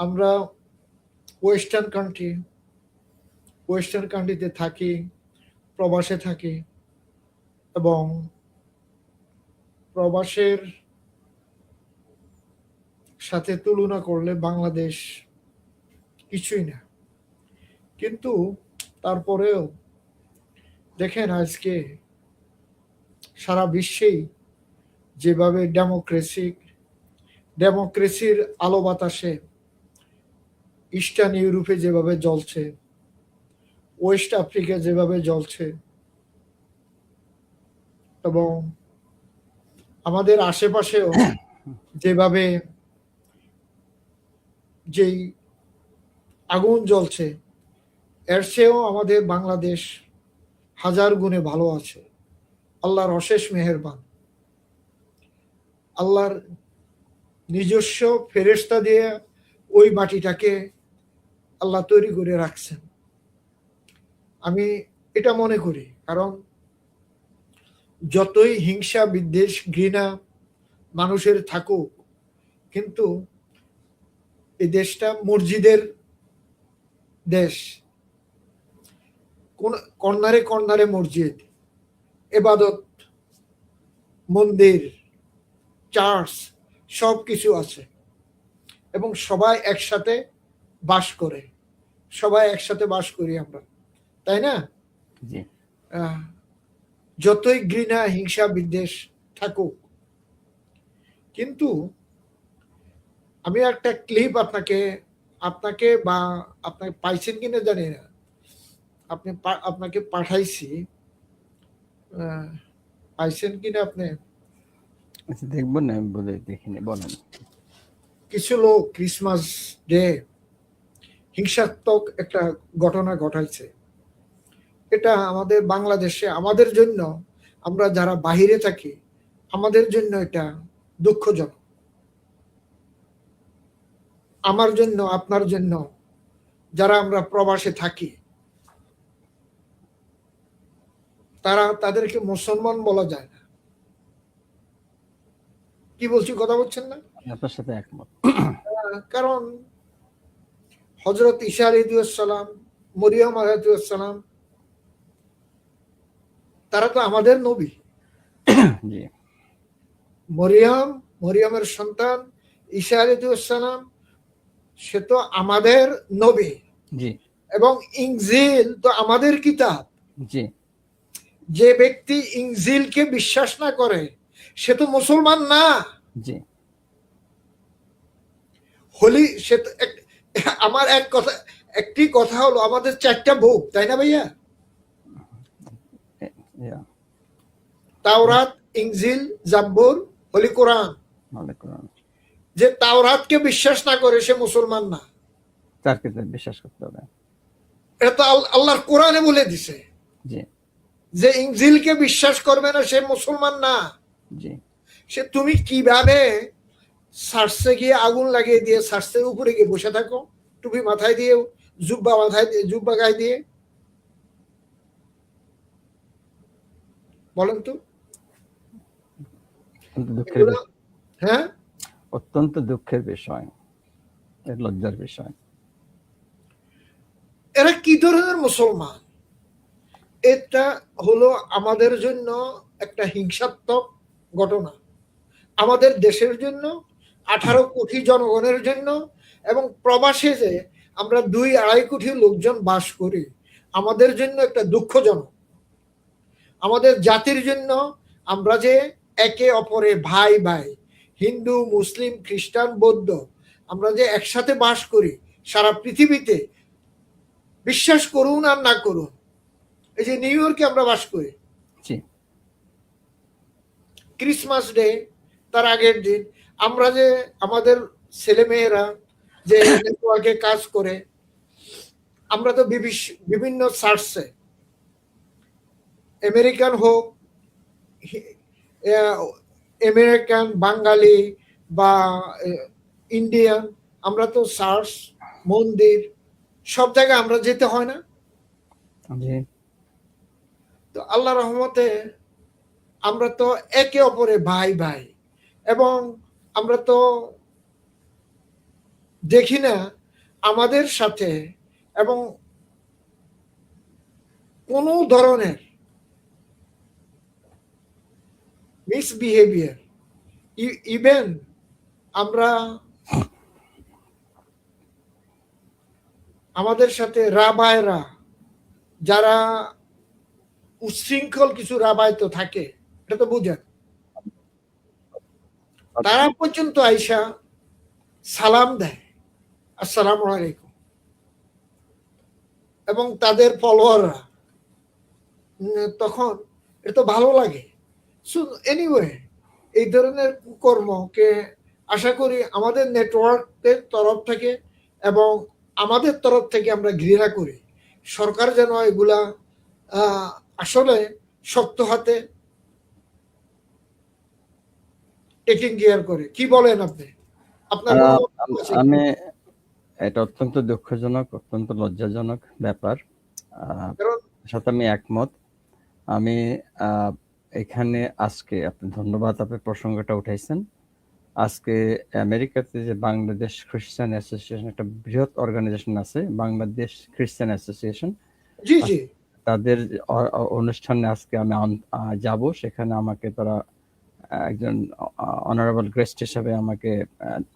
আমরা western country western কান্ট্রিতে থাকি, প্রবাসে থাকি এবং প্রবাসের সাথে তুলনা করলে বাংলাদেশ কিছুই না। কিন্তু তারপরেও দেখেন আজকে সারা বিশ্বেই যেভাবে ডেমোক্রেসি ডেমোক্রেসির আলো বাতাসে ইস্টার্ন ইউরোপে যেভাবে জ্বলছে, ওয়েস্ট আফ্রিকা যেভাবে জ্বলছে, এবং আমাদের আশেপাশেও যেভাবে যেই আগুন জ্বলছে, এর চেয়েও আমাদের বাংলাদেশ হাজার গুণে ভালো আছে। আল্লাহর অশেষ মেহেরবান। আল্লাহর নিজস্ব ফেরেস্তা দিয়ে ওই মাটিটাকে আল্লাহ তৈরি করে রাখছেন। আমি এটা মনে করি, কারণ যতই হিংসা, বিদ্বেষ, ঘৃণা মানুষের থাকুক, কিন্তু এই দেশটা মসজিদের দেশ। কোন, কর্নারে কর্নারে মসজিদ, এবাদত, মন্দির, চার্চ সব কিছু আছে। এবং সবাই একসাথে বাস করে। সবাই একসাথে বাস করি আমরা। তাই না? যতই ঘৃণা হিংসা বিদ্বেষ থাকুক কিন্তু আমি একটা ক্লিপ আপনাকে আপনাকে বা আপনাকে পাইছেন কিনা জানি না। আপনি আপনাকে পাঠাইছি। পাইছেন কিনা আপনি? আচ্ছা দেখব না আমি বলে দেখিনি বলেন। কিছু লোক ক্রিসমাস ডে হিংসাত্মক একটা ঘটনা ঘটাইছে। এটা আমাদের বাংলাদেশে আমাদের জন্য আমরা যারা বাহিরে থাকি আমাদের জন্য এটা দুঃখজনক। আমার জন্য আপনার জন্য যারা আমরা প্রবাসে থাকি তারা তাদেরকে মুসলমান বলা যায় না। কি বলছি কথা বলছেন না? আপনার সাথে একমত। কারণ হজরত ঈশা আলিদুসালাম মরিয়ম আলাইসালাম তারা তো আমাদের নবী। মরিয়ম মরিয়মের সন্তান ঈশা আলিদুসালাম সে তো আমাদের নবী। জি। এবং ইংজিল তো আমাদের কিতাব। জি। যে ব্যক্তি ইংজিলকে বিশ্বাস না করে সে তো মুসলমান না। জি। হোলি সে আমার এক কথা একটি কথা হলো আমাদের চারটা বুক তাই না ভাইয়া? তাওরাত ইংজিল জাব্বুর হলি কোরআন। যে তাওরাতকে বিশ্বাস না করে সে মুসলমান না। তার বিশ্বাস করতে হবে। এটা আল্লাহর কোরআনে বলে দিছে। যে ইংজিলকে বিশ্বাস করবে না সে মুসলমান না। জি। সে তুমি কীভাবে সার্সে গিয়ে আগুন লাগিয়ে দিয়ে সার্সের উপরে গিয়ে বসে থাকো? টুপি মাথায় দিয়ে জুব্বা মাথায় দিয়ে জুব্বা গায়ে দিয়ে। বলেন তো। হ্যাঁ? অত্যন্ত দুঃখের বিষয়। লজ্জার বিষয়। এরা কি ধরনের মুসলমান? এটা হলো আমাদের জন্য একটা হিংসাত্মক ঘটনা। আমাদের দেশের জন্য আঠারো কোটি জনগণের জন্য এবং প্রবাসে যে আমরা দুই আড়াই কোটি লোকজন বাস করি আমাদের জন্য একটা দুঃখজনক। আমাদের জাতির জন্য আমরা যে একে অপরে ভাই ভাই হিন্দু মুসলিম খ্রিস্টান বৌদ্ধ আমরা যে একসাথে বাস করি সারা পৃথিবীতে বিশ্বাস করুন আর না করুন এই যে নিউ ইয়র্কে আমরা বাস করি। ক্রিসমাস ডে তার আগের দিন আমরা যে আমাদের ছেলে মেয়েরা যে নেটওয়ার্কে কাজ করে। আমরা তো বিভিন্ন সার্চে আমেরিকান হোক আমেরিকান বাঙালি বা ইন্ডিয়ান আমরা তো সার্চ মন্দির সব জায়গায় আমরা যেতে হয় না। তো আল্লাহ রহমতে আমরা তো একে অপরে ভাই ভাই এবং আমরা তো দেখি না আমাদের সাথে এবং কোনো ধরনের মিসবিহেভিয়ার ইভেন আমরা আমাদের সাথে রাবায়রা যারা উচ্ছৃঙ্খল কিছু রাবায় তো থাকে, এটা তো বুঝেন। তারা পর্যন্ত আইসা সালাম দেয়। আসসালামু আলাইকুম। এবং তাদের ফলোয়াররা তখন এটা তো ভালো লাগে। সো এনিওয়ে এই ধরনের কর্মকে আশা করি আমাদের নেটওয়ার্কের তরফ থেকে এবং আমাদের তরফ থেকে আমরা ঘৃণা করি। সরকার যেন এগুলা আসলে শক্ত হাতে টেকিং কেয়ার করে। কি বলেন আপনি? আপনার? আমি এটা অত্যন্ত দুঃখজনক অত্যন্ত লজ্জাজনক ব্যাপার। সাথে আমি একমত। আমি এখানে আজকে আপনি ধন্যবাদ আপনি প্রসঙ্গটা উঠাইছেন। আজকে আমেরিকাতে যে বাংলাদেশ খ্রিস্টান অ্যাসোসিয়েশন একটা বৃহৎ অর্গানাইজেশন আছে বাংলাদেশ খ্রিস্টান অ্যাসোসিয়েশন। তাদের অনুষ্ঠানে আজকে আমি যাব। সেখানে আমাকে তারা একজন অনারেবল গেস্ট হিসাবে আমাকে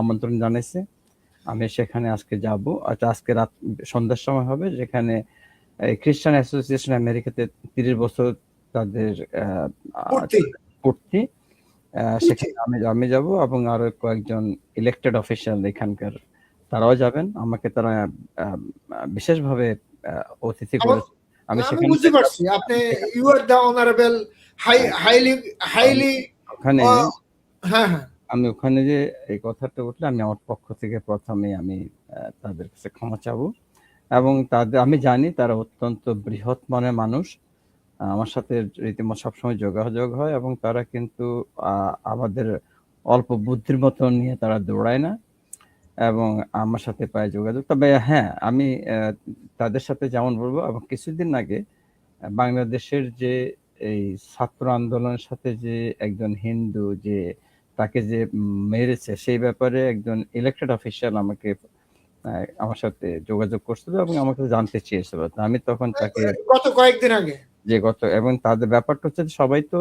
আমন্ত্রণ জানাইছে। আমি সেখানে আজকে যাব। আচ্ছা আজকে রাত সন্ধ্যার সময় হবে যেখানে খ্রিস্টান অ্যাসোসিয়েশন আমেরিকাতে তিরিশ বছর তাদের পূর্তি সেখানে আমি আমি যাব এবং আরও কয়েকজন ইলেক্টেড অফিসিয়াল এখানকার তারাও যাবেন। আমাকে তারা বিশেষভাবে অতিথি করেছে। আমি সেখানে বুঝতে পারছি। আপনি you are honourable high highly highly ওখানে হ্যাঁ হ্যাঁ। আমি ওখানে যে এই কথাটা উঠলে আমি আমার পক্ষ থেকে প্রথমে আমি তাদের কাছে ক্ষমা চাবো। এবং তাদের, আমি জানি তারা অত্যন্ত বৃহৎ মনের মানুষ। আমার সাথে রীতিমতো সবসময় যোগাযোগ হয় এবং তারা কিন্তু আমাদের অল্প বুদ্ধির মতো নিয়ে তারা দৌড়ায় না। এবং আমার সাথে পায় যোগাযোগ, তবে হ্যাঁ আমি তাদের সাথে যেমন বলব, এবং কিছুদিন আগে বাংলাদেশের যে এই ছাত্র আন্দোলনের সাথে যে একজন হিন্দু যে তাকে যে মেরেছে সেই ব্যাপারে একজন ইলেকটেড অফিসিয়াল আমাকে আমার সাথে যোগাযোগ করছিল এবং আমাকে জানতে চেয়েছিল। আমি তখন তাকে গত কয়েকদিন আগে। যে গত এবং তাদের ব্যাপারটা হচ্ছে সবাই তো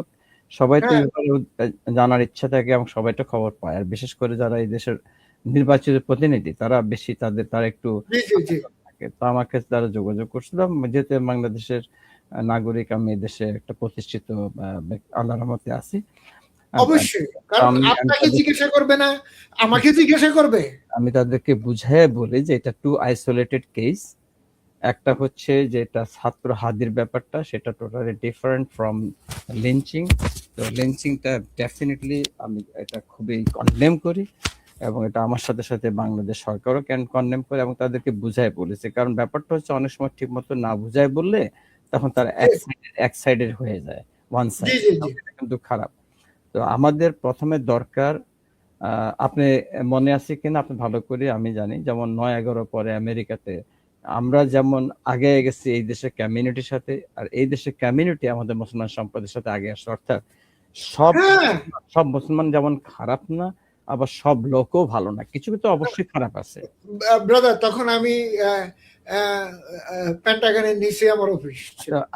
সবাই তো হ্যাঁ। জানার ইচ্ছা থাকে এবং সবাই তো খবর পায়। আর বিশেষ করে যারা এই দেশের নির্বাচিত প্রতিনিধি তারা বেশি তাদের তারা একটু থাকে। তো আমাকে তারা যোগাযোগ করছিলাম যেহেতু বাংলাদেশের নাগরিক আমি দেশে একটা প্রতিষ্ঠিত আল্লাহর রহমতে আছি। অবশ্যই কারণ আমি- আমি আপনাকে জিজ্ঞাসা করবে না আমাকে জিজ্ঞাসা করবে। আমি তাদেরকে বুঝাই বলি যে এটা টু আইসোলেটেড কেস একটা হচ্ছে যে এটা ছাত্র হাদির ব্যাপারটা সেটা টোটালি ডিফারেন্ট ফ্রম লিঞ্চিং তো লিঞ্চিংটা ডেফিনেটলি আমি এটা খুবই কন্ডেম করি এবং এটা আমার সাথে সাথে বাংলাদেশ সরকারও ক্যান কন্ডেম করে এবং তাদেরকে বুঝাই বলেছে। কারণ ব্যাপারটা হচ্ছে অনেক সময় ঠিক মতো না বুঝাই বললে তখন তার এক সাইডের হয়ে যায় ওয়ান সাইড কিন্তু খারাপ। তো আমাদের প্রথমে দরকার আপনি মনে আছে কিনা? আপনি ভালো করে আমি জানি। যেমন নয় এগারো পরে আমেরিকাতে আমরা যেমন আগে গেছি এই দেশের কমিউনিটির সাথে আর এই দেশের কমিউনিটি আমাদের মুসলমান সম্প্রদায়ের সাথে আগে আসছে। অর্থাৎ সব হ্যাঁ। সব মুসলমান যেমন খারাপ না আবার সব লোকও ভালো না। কিছু কিছু অবশ্যই খারাপ আছে। ব্রাদার তখন আমি প্যান্টাগানের নিচে আমার অফিস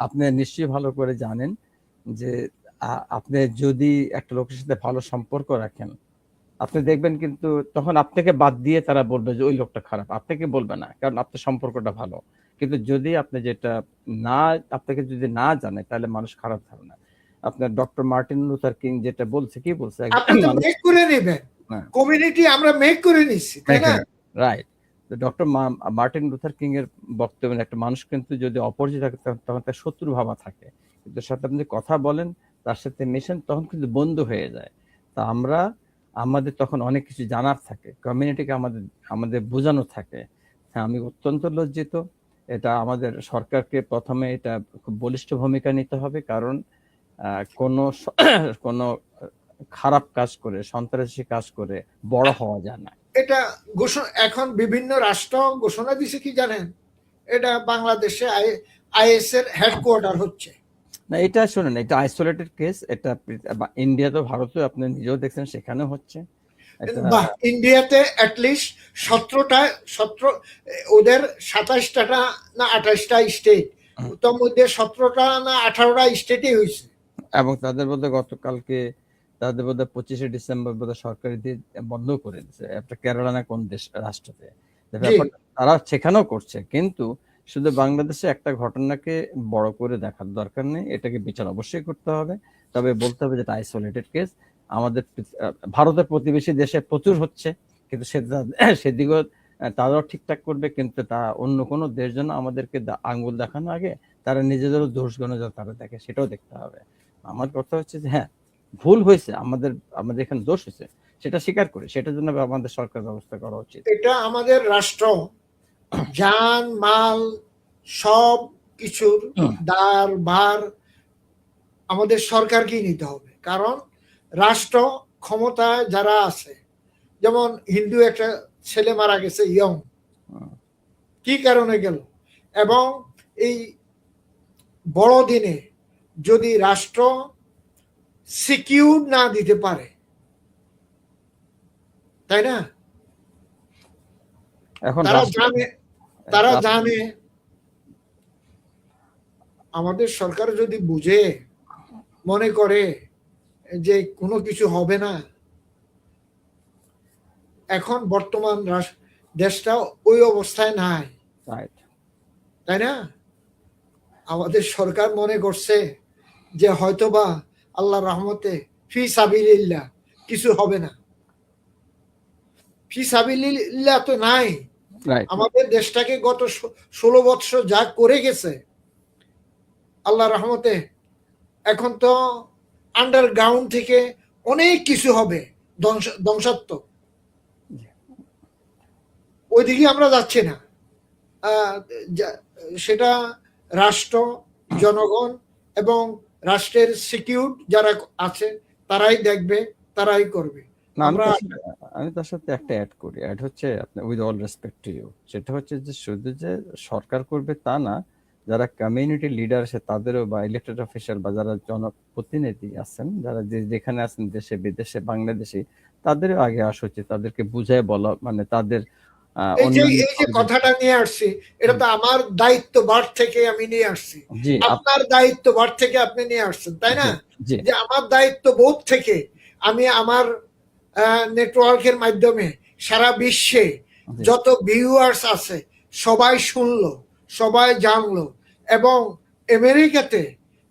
আপনি নিশ্চয়ই ভালো করে জানেন যে আপনি যদি একটা লোকের সাথে ভালো সম্পর্ক রাখেন আপনি দেখবেন কিন্তু তখন আপনাকে বাদ দিয়ে তারা বলবে যে ওই লোকটা খারাপ। আপনাকে বলবে না? কারণ আপনার সম্পর্কটা ভালো। কিন্তু যদি আপনি যেটা না আপনাকে যদি না জানে তাহলে মানুষ খারাপ ধারণা আপনার ডক্টর মার্টিন লুথার কিং যেটা বলছে কি বলছে? করে নেবেন। হ্যাঁ। কমিউনিটি আমরা মেক করে নিচ্ছি তাই না? Right doctor Martin Luther King এর বক্তব্য একটা মানুষ কিন্তু যদি অপরিচিত থাকে তখন তার শত্রু ভাবা থাকে। কিন্তু সাথে আপনি কথা বলেন তার সাথে মেশেন তখন কিন্তু বন্ধু হয়ে যায়। তা আমরা, আমাদের তখন অনেক কিছু জানার থাকে কমিউনিটিকে আমাদের আমাদের বোঝানো থাকে। হ্যাঁ আমি অত্যন্ত লজ্জিত। এটা আমাদের সরকারকে প্রথমে এটা খুব বলিষ্ঠ ভূমিকা নিতে হবে, কারণ কোনো কোনো খারাপ কাজ করে, সন্ত্রাসী কাজ করে বড় হওয়া যায় না। এটা ঘোষণা, এখন বিভিন্ন রাষ্ট্র ঘোষণা দিছে কি জানেন? এটা বাংলাদেশে আইএস এর হেডকোয়ার্টার হচ্ছে। না এটা শুনুন এটা আইসোলেটেড কেস এটা ইন্ডিয়া তো ভারতেও আপনি নিজেও দেখছেন সেখানে হচ্ছে। ইন্ডিয়াতে অ্যাটলিস্ট সতেরোটা সতেরো ওদের সাতাশটা না আঠাশটা স্টেট তার মধ্যে সতেরোটা না আঠারোটা স্টেটই হয়েছে। এবং তাদের মধ্যে গতকালকে তাদের মধ্যে পঁচিশে ডিসেম্বর বোধহয় সরকারি দিয়ে বন্ধ করে দিচ্ছে একটা কেরালা না কোন দেশ রাষ্ট্রতে। ব্যাপারটা তারা সেখানেও করছে কিন্তু শুধু বাংলাদেশে একটা ঘটনাকে বড় করে দেখার দরকার নেই, এটাকে বিচার অবশ্যই করতে হবে। তবে বলতে হবে যেটা আইসোলেটেড কেস আমাদের ভারতের প্রতিবেশী দেশে প্রচুর হচ্ছে, কিন্তু সে সেদিকেও তারাও ঠিকঠাক করবে, কিন্তু তা অন্য কোনো দেশ যেন আমাদেরকে আঙ্গুল দেখানো আগে, তারা নিজেদেরও দোষ গণ তারা দেখে, সেটাও দেখতে হবে। আমার কথা হচ্ছে যে হ্যাঁ ভুল হয়েছে, আমাদের আমাদের এখানে দোষ হয়েছে, সেটা স্বীকার করে, সেটার জন্য আমাদের সরকার ব্যবস্থা করা উচিত। এটা আমাদের রাষ্ট্র যান মাল সব কিছুর দার ভার আমাদের সরকারকেই নিতে হবে। কারণ রাষ্ট্র ক্ষমতায় যারা আছে যেমন হিন্দু একটা ছেলে মারা গেছে ইয়ং। কি কারণে গেল? এবং এই বড়দিনে যদি রাষ্ট্র সিকিউর না দিতে পারে তাই না? এখন তারা জানে তারা জানে। আমাদের সরকার যদি বুঝে মনে করে যে কোনো কিছু হবে না এখন বর্তমান দেশটা ওই অবস্থায় নাই। তাই না? আমাদের সরকার মনে করছে যে হয়তোবা আল্লাহ রহমতে ফি সাবিল্লাহ কিছু হবে না। ফি সাবিল্লাহ তো নাই. আমাদের দেশটাকে গত ষোলো বৎসর যা করে গেছে, আল্লাহ রহমতে এখন তো আন্ডারগ্রাউন্ড থেকে অনেক কিছু হবে ধ্বংস- ধ্বংসাত্মক। ওইদিকে আমরা যাচ্ছি না। সেটা রাষ্ট্র, জনগণ এবং রাষ্ট্রের সিকিউর যারা আছে, তারাই দেখবে, তারাই করবে। না, আমি তার সাথে- আমি তার সাথে একটা অ্যাড করি। অ্যাড হচ্ছে with all respect to you সেটা হচ্ছে যে শুধু যে সরকার করবে তা না যারা কমিউনিটি লিডার আছে তাদেরও বা ইলেক্টেড অফিসার বা যারা জনপ্রতিনিধি আছেন যারা যে যেখানে আছেন দেশে বিদেশে বাংলাদেশে তাদেরও আগে আসা উচিত তাদেরকে বুঝায় বলা মানে তাদের এই যে কথাটা নিয়ে আসছি এটা তো আমার দায়িত্ব বার থেকে আমি নিয়ে আসছি। আপনার দায়িত্ব বার থেকে আপনি নিয়ে আসছেন তাই না? যে আমার দায়িত্ব বোধ থেকে আমি আমার নেটওয়ার্কের মাধ্যমে সারা বিশ্বে যত ভিউয়ার্স আছে সবাই শুনলো সবাই জানলো এবং আমেরিকাতে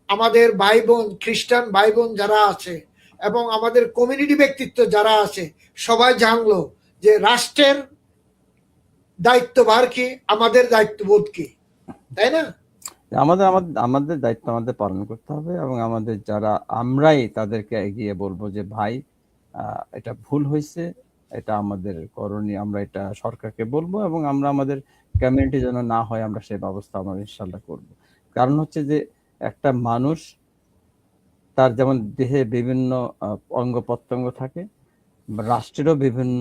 আমাদের ভাই বোন খ্রিস্টান ভাই বোন যারা আছে এবং আমাদের কমিউনিটি ব্যক্তিত্ব যারা আছে সবাই জানলো যে রাষ্ট্রের দায়িত্বভার কি আমাদের দায়িত্ববোধ কি। তাই না? আমাদের আমাদের আমাদের দায়িত্ব আমাদের পালন করতে হবে এবং আমাদের যারা আমরাই তাদেরকে এগিয়ে বলব যে ভাই এটা ভুল হয়েছে। এটা আমাদের করণীয় আমরা এটা সরকারকে বলব এবং আমরা আমাদের কমিউনিটি যেন না হয় আমরা সেই ব্যবস্থা আমরা ইনশাল্লাহ করব। কারণ হচ্ছে যে একটা মানুষ তার যেমন দেহে বিভিন্ন অঙ্গ প্রত্যঙ্গ থাকে রাষ্ট্রেরও বিভিন্ন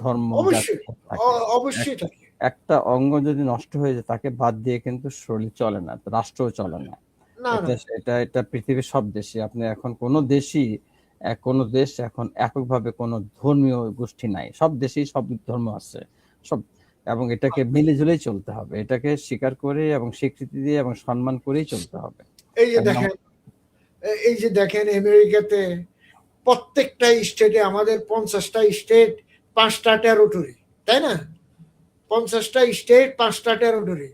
ধর্ম অবশ্যই একটা অঙ্গ যদি নষ্ট হয়ে যায় তাকে বাদ দিয়ে কিন্তু শরীর চলে না রাষ্ট্রও চলে না। এটা এটা পৃথিবীর সব দেশে আপনি এখন কোনো দেশই কোনো দেশ এখন এককভাবে কোনো ধর্মীয় গোষ্ঠী নাই। সব দেশেই সব ধর্ম আছে। সব এবং এটাকে মিলে ঝুলেই চলতে হবে। এটাকে স্বীকার করে এবং স্বীকৃতি দিয়ে এবং সম্মান করেই চলতে হবে। এই যে দেখেন এই যে দেখেন আমেরিকাতে প্রত্যেকটা স্টেটে আমাদের পঞ্চাশটা স্টেট পাঁচটা টেরোটরি তাই না? পঞ্চাশটা স্টেট পাঁচটা টেরোটরি.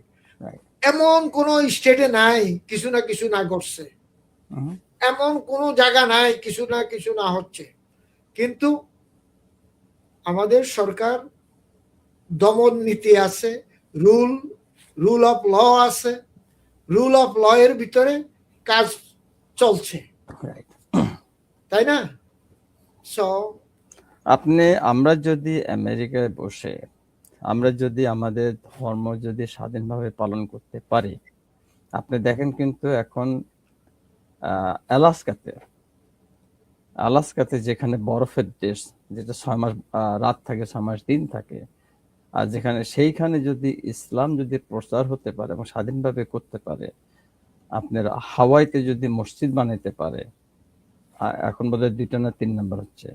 এমন কোন স্টেটে নাই কিছু না কিছু না করছে এমন কোনো জায়গা নাই কিছু না কিছু না হচ্ছে। কিন্তু আমাদের সরকার দমন নীতি আছে রুল রুল অফ ল আছে রুল অফ ল এর ভিতরে কাজ চলছে। তাই না? সো আপনি আমরা যদি আমেরিকায় বসে আমরা যদি আমাদের ধর্ম যদি স্বাধীনভাবে পালন করতে পারি আপনি দেখেন কিন্তু এখন আহ, আলাস্কাতে। যেখানে বরফের দেশ যেটা ছয় মাস রাত থাকে ছয় মাস দিন থাকে আর যেখানে সেইখানে যদি ইসলাম যদি প্রচার হতে পারে এবং স্বাধীনভাবে করতে পারে আপনার হাওয়াইতে যদি মসজিদ বানাইতে পারে এখন বোধহয় দুইটা না তিন নম্বর হচ্ছে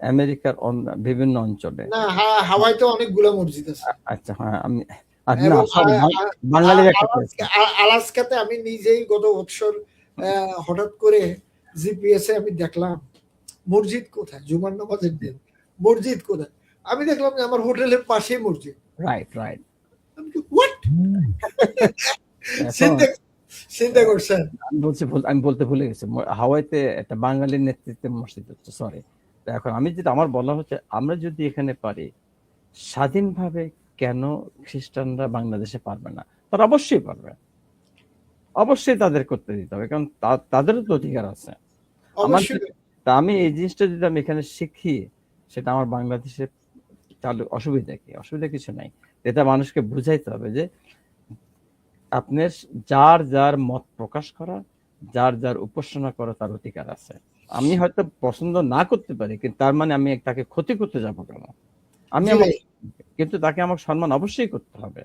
আমেরিকার বিভিন্ন অঞ্চলে। হাওয়াইতে অনেকগুলো মসজিদ আছে। আচ্ছা হ্যাঁ আমি বাঙালির একটা আলাস্কাতে আমি নিজেই গত বছর হঠাৎ করে জিপিএস এ আমি দেখলাম মসজিদ কোথায়? জুমার নামাজের দিন। মসজিদ কোথায়? আমি দেখলাম যে আমার হোটেলের পাশে মসজিদ। রাইট রাইট হোয়াট চিন্তা করছেন? আমি বলছি আমি বলতে ভুলে গেছি। হাওয়াইতে একটা বাঙালির নেতৃত্বে মসজিদ হচ্ছে সরি এখন আমি যেটা আমার বলা হচ্ছে আমরা যদি এখানে পারি স্বাধীনভাবে কেন খ্রিস্টানরা বাংলাদেশে পারবে না? তারা অবশ্যই পারবে। অবশ্যই তাদের করতে দিতে হবে কারণ তাদেরও তো অধিকার আছে। আমার তা আমি এই জিনিসটা যদি আমি এখানে শিখি সেটা আমার বাংলাদেশে চালু অসুবিধা কি? অসুবিধা কিছু নাই। এটা মানুষকে বুঝাইতে হবে যে আপনার যার যার মত প্রকাশ করা যার যার উপাসনা করা তার অধিকার আছে। আমি হয়তো পছন্দ না করতে পারি কিন্তু তার মানে আমি তাকে ক্ষতি করতে যাব কেন? আমি আমার কিন্তু তাকে আমার সম্মান অবশ্যই করতে হবে।